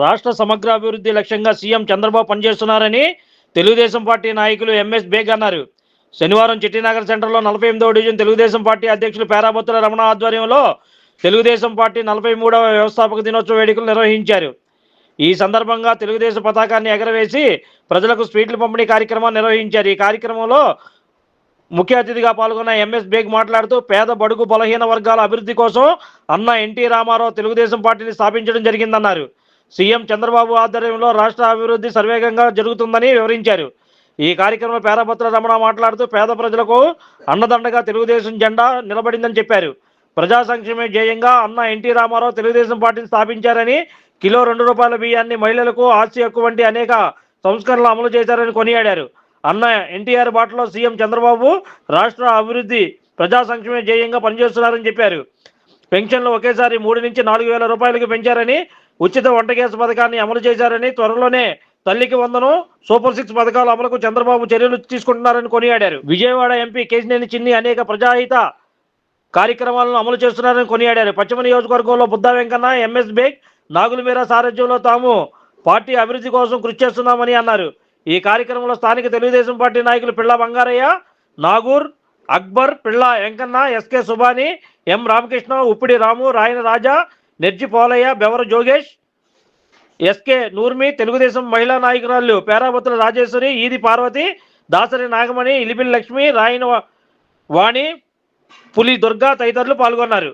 రాష్ట్ర సమగ్రాభివృద్ధి లక్ష్యంగా సీఎం చంద్రబాబు పనిచేస్తున్నారని తెలుగుదేశం పార్టీ నాయకులు ఎంఎస్ బేగ్ అన్నారు. శనివారం చిట్టినగర్ సెంటర్లో నలభై ఎనిమిదవ డివిజన్ తెలుగుదేశం పార్టీ అధ్యక్షులు పేరాబత్తుల రమణ ఆధ్వర్యంలో తెలుగుదేశం పార్టీ నలభై మూడవ వ్యవస్థాపక దినోత్సవ వేడుకలు నిర్వహించారు. ఈ సందర్భంగా తెలుగుదేశం పతాకాన్ని ఎగరవేసి ప్రజలకు స్వీట్లు పంపిణీ కార్యక్రమాన్ని నిర్వహించారు. ఈ కార్యక్రమంలో ముఖ్య అతిథిగా పాల్గొన్న ఎంఎస్ బేగ్ మాట్లాడుతూ పేద బడుగు బలహీన వర్గాల అభివృద్ధి కోసం అన్న ఎన్టీ రామారావు తెలుగుదేశం పార్టీని స్థాపించడం జరిగిందన్నారు. సీఎం చంద్రబాబు ఆధ్వర్యంలో రాష్ట్ర అభివృద్ధి సర్వేగంగా జరుగుతుందని వివరించారు. ఈ కార్యక్రమంలో పేదపత్ర రమణ మాట్లాడుతూ పేద ప్రజలకు అన్నదండగా తెలుగుదేశం జెండా నిలబడిందని చెప్పారు. ప్రజా సంక్షేమ ధ్యేయంగా అన్న ఎన్టీ రామారావు తెలుగుదేశం పార్టీని స్థాపించారని కిలో రెండు రూపాయల బియ్యాన్ని మహిళలకు ఆస్తి హక్కు వంటి అనేక సంస్కరణలు అమలు చేశారని కొనియాడారు. అన్న ఎన్టీఆర్ బాటలో సీఎం చంద్రబాబు రాష్ట్ర అభివృద్ధి ప్రజా సంక్షేమ ధ్యేయంగా పనిచేస్తున్నారని చెప్పారు. పెన్షన్లు ఒకేసారి మూడు నుంచి నాలుగు వేల రూపాయలకు పెంచారని ఉచిత వంట గ్యాస్ పథకాన్ని అమలు చేశారని త్వరలోనే తల్లికి వందనం సూపర్ సిక్స్ పథకాల అమలుకు చంద్రబాబు చర్యలు తీసుకుంటున్నారని కొనియాడారు. విజయవాడ ఎంపీ కేసినేని చిన్ని అనేక ప్రజాహిత కార్యక్రమాలను అమలు చేస్తున్నారని కొనియాడారు. పశ్చిమ నియోజకవర్గంలో బుద్ధా వెంకన్న ఎంఎస్ బేగ్ నాగులమీర సారథ్యంలో తాము పార్టీ అభివృద్ధి కోసం కృషి చేస్తున్నామని అన్నారు. ఈ కార్యక్రమంలో స్థానిక తెలుగుదేశం పార్టీ నాయకులు Pilla Bangaraiah Nagur Akbar Pilla Venkanna S K Subhani M Ramakrishna Uppidi Ramu Rayana Raja Nerji Polaiah Bevara జోగేష్ SK Noormi Telugu Desam మహిళా నాయకురాళ్ళు పేరాబత్తుల రాజేశ్వరి ఈది పార్వతి దాసరి నాగమణి ఇలిపిల్ లక్ష్మి రాయన వాణి పులి దుర్గా తదితరులు పాల్గొన్నారు.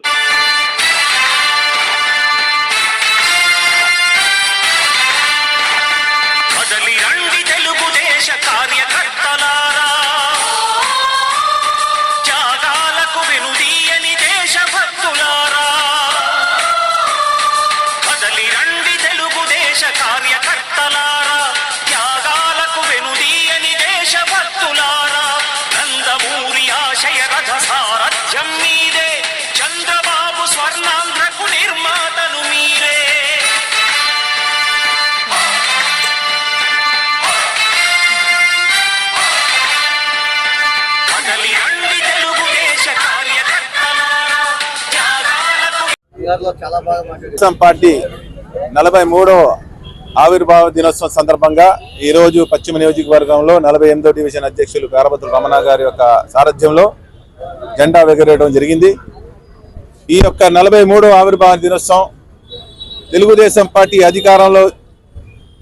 తెలుగుదేశం పార్టీ నలభై మూడవ ఆవిర్భావ దినోత్సవం సందర్భంగా ఈరోజు పశ్చిమ నియోజకవర్గంలో నలభై ఎనిమిదో డివిజన్ అధ్యక్షులు పేరబతుల రమణ గారి యొక్క సారథ్యంలో జెండా ఎగరేయడం జరిగింది. ఈ యొక్క నలభై మూడవ ఆవిర్భావ దినోత్సవం తెలుగుదేశం పార్టీ అధికారంలో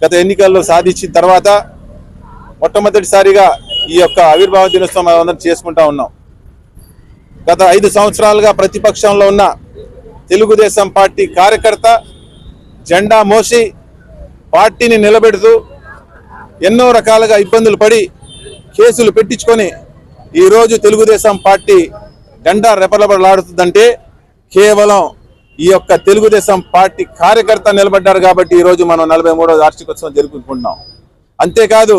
గత ఎన్నికల్లో సాధించిన తర్వాత మొట్టమొదటిసారిగా ఈ యొక్క ఆవిర్భావ దినోత్సవం మనం అందరం చేసుకుంటా ఉన్నాం. గత ఐదు సంవత్సరాలుగా ప్రతిపక్షంలో ఉన్న తెలుగుదేశం పార్టీ కార్యకర్త జెండా మోసి పార్టీని నిలబెడుతూ ఎన్నో రకాలుగా ఇబ్బందులు పడి కేసులు పెట్టించుకొని ఈరోజు తెలుగుదేశం పార్టీ జెండా రెపరెపలాడుతుందంటే కేవలం ఈ యొక్క తెలుగుదేశం పార్టీ కార్యకర్త నిలబడ్డారు కాబట్టి ఈరోజు మనం నలభై మూడో వార్షికోత్సవం జరుపుకుంటున్నాం. అంతేకాదు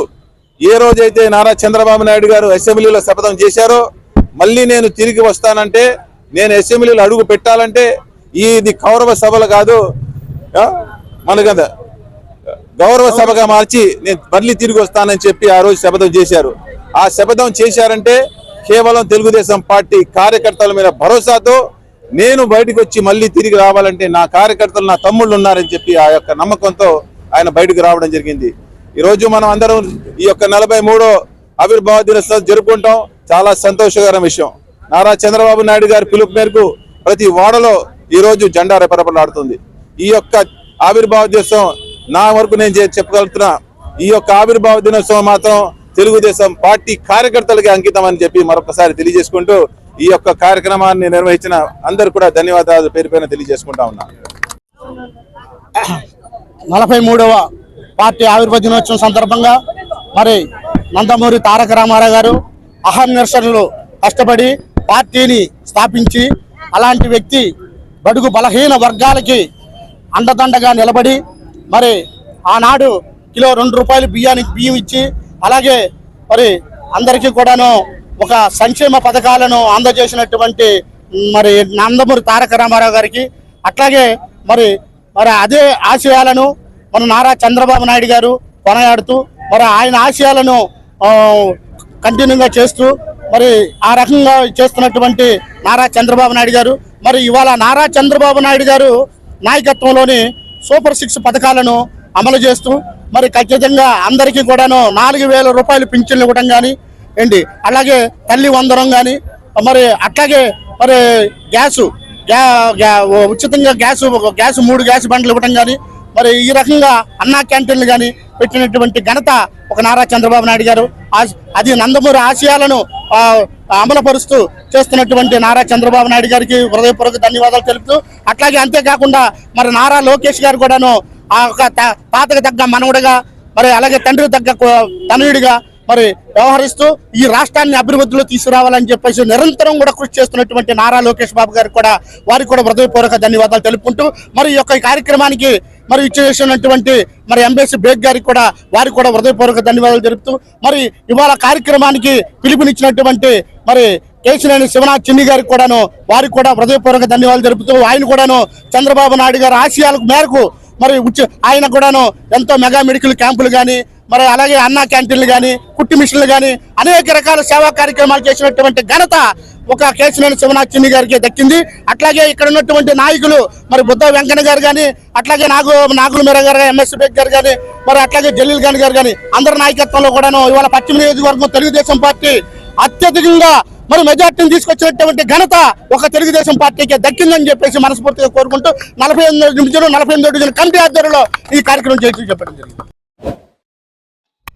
ఏ రోజైతే నారా చంద్రబాబు నాయుడు గారు అసెంబ్లీలో శపథం చేశారో మళ్ళీ నేను తిరిగి వస్తానంటే నేను అసెంబ్లీలో అడుగు పెట్టాలంటే ఇది కౌరవ సభలు కాదు మన కదా గౌరవ సభగా మార్చి నేను మళ్ళీ తిరిగి వస్తానని చెప్పి ఆ రోజు శపథం చేశారు. ఆ శపథం చేశారంటే కేవలం తెలుగుదేశం పార్టీ కార్యకర్తల మీద భరోసాతో నేను బయటకు వచ్చి మళ్ళీ తిరిగి రావాలంటే నా కార్యకర్తలు నా తమ్ముళ్ళు ఉన్నారని చెప్పి ఆ యొక్క నమ్మకంతో ఆయన బయటకు రావడం జరిగింది. ఈరోజు మనం అందరం ఈ యొక్క నలభై మూడో ఆవిర్భావ దినోత్సవం జరుపుకుంటాం. చాలా సంతోషకరమైన విషయం. నారా చంద్రబాబు నాయుడు గారి పిలుపు మేరకు ప్రతి వాడలో ఈ రోజు జెండా రెపరెపలాడుతుంది. ఈ యొక్క ఆవిర్భావ దినోత్సవం నా వరకు నేను చెప్పగలుగుతున్నా. ఈ యొక్క ఆవిర్భావ దినోత్సవం మాత్రం తెలుగుదేశం పార్టీ కార్యకర్తలకి అంకితం అని చెప్పి మరొకసారి తెలియజేసుకుంటూ ఈ యొక్క కార్యక్రమాన్ని నిర్వహించిన అందరు కూడా ధన్యవాదాలు పేరు పైన తెలియజేసుకుంటా ఉన్నా. నలభై మూడవ పార్టీ ఆవిర్భావ దినోత్సవం సందర్భంగా మరి నందమూరి తారక రామారావు గారు అహం నిరసనలు కష్టపడి పార్టీని స్థాపించి అలాంటి వ్యక్తి బడుగు బలహీన వర్గాలకి అండదండగా నిలబడి మరి ఆనాడు కిలో రెండు రూపాయలు బియ్యానికి బియ్యం ఇచ్చి అలాగే మరి అందరికీ కూడాను ఒక సంక్షేమ పథకాలను అందజేసినటువంటి మరి నందమూరి తారక రామారావు గారికి అట్లాగే మరి మరి అదే ఆశయాలను మన నారా చంద్రబాబు నాయుడు గారు కొనయాడుతూ మరి ఆయన ఆశయాలను కంటిన్యూగా చేస్తూ మరి ఆ రకంగా చేస్తున్నటువంటి నారా చంద్రబాబు నాయుడు గారు మరి ఇవాళ నారా చంద్రబాబు నాయుడు గారు నాయకత్వంలోని సూపర్ సిక్స్ పథకాలను అమలు చేస్తూ మరి ఖచ్చితంగా అందరికీ కూడాను నాలుగు వేల రూపాయలు పింఛన్లు ఇవ్వడం కానీ ఏంటి అలాగే తల్లి వందరం కానీ మరి అట్లాగే మరి గ్యాసు గ్యా- గ్యా- ఉచితంగా గ్యాస్ గ్యాస్ మూడు గ్యాస్ బండ్లు ఇవ్వడం కానీ మరి ఈ రకంగా అన్నా క్యాంటీన్లు కానీ పెట్టినటువంటి ఘనత ఒక నారా చంద్రబాబు నాయుడు గారు. అది నందమూరి ఆశయాలను అమలుపరుస్తూ చేస్తున్నటువంటి నారా చంద్రబాబు నాయుడు గారికి హృదయపూర్వక ధన్యవాదాలు తెలుపుతూ అట్లాగే అంతేకాకుండా మరి నారా లోకేష్ గారు కూడాను ఆ ఒక తా- తాతకు తగ్గ మనవుడిగా మరి అలాగే తండ్రి తగ్గ తనయుడిగా మరి వ్యవహరిస్తూ ఈ రాష్ట్రాన్ని అభివృద్ధిలో తీసుకురావాలని చెప్పేసి నిరంతరం కూడా కృషి చేస్తున్నటువంటి నారా లోకేష్ బాబు గారికి కూడా వారికి కూడా హృదయపూర్వక ధన్యవాదాలు తెలుపుకుంటూ మరి ఈ యొక్క ఈ కార్యక్రమానికి మరి ఇచ్చేసినటువంటి మరి ఎంబీసీ బేగ్ గారికి కూడా వారికి కూడా హృదయపూర్వక ధన్యవాదాలు జరుపుతూ మరి ఇవాళ కార్యక్రమానికి పిలుపునిచ్చినటువంటి మరి కేసినేని శివనాథ్ చిన్ని గారికి కూడాను వారికి కూడా హృదయపూర్వక ధన్యవాదాలు జరుపుతూ ఆయన కూడాను చంద్రబాబు నాయుడు గారి ఆశయాలకు మేరకు మరి ఆయన కూడాను ఎంతో మెగా మెడికల్ క్యాంపులు కానీ మరి అలాగే అన్నా క్యాంటీన్లు కానీ కుట్టి మిషన్లు కానీ అనేక రకాల సేవా కార్యక్రమాలు చేసినటువంటి ఘనత ఒక కేశినేని శివనాథ్ చిన్ని గారికి దక్కింది. అట్లాగే ఇక్కడ ఉన్నటువంటి నాయకులు మరి బుద్ధ వెంకన్న గారు కానీ అట్లాగే నాగు నాగుల మీర గారు ఎంఎస్ బేగ్ గారు కానీ మరి అట్లాగే జలీల్ ఖాన్ గారు కానీ అందరి నాయకత్వంలో కూడాను ఇవాళ పశ్చిమ నియోజకవర్గం తెలుగుదేశం పార్టీ అత్యధికంగా మరి మెజార్టీని తీసుకొచ్చినటువంటి ఘనత ఒక తెలుగుదేశం పార్టీకి దక్కిందని చెప్పేసి మనస్ఫూర్తిగా కోరుకుంటూ నలభై ఎనిమిది నిమిషాలు నలభై ఎనిమిది కమిటీ ఆధ్వర్యంలో ఈ కార్యక్రమం చేసి చెప్పడం జరిగింది.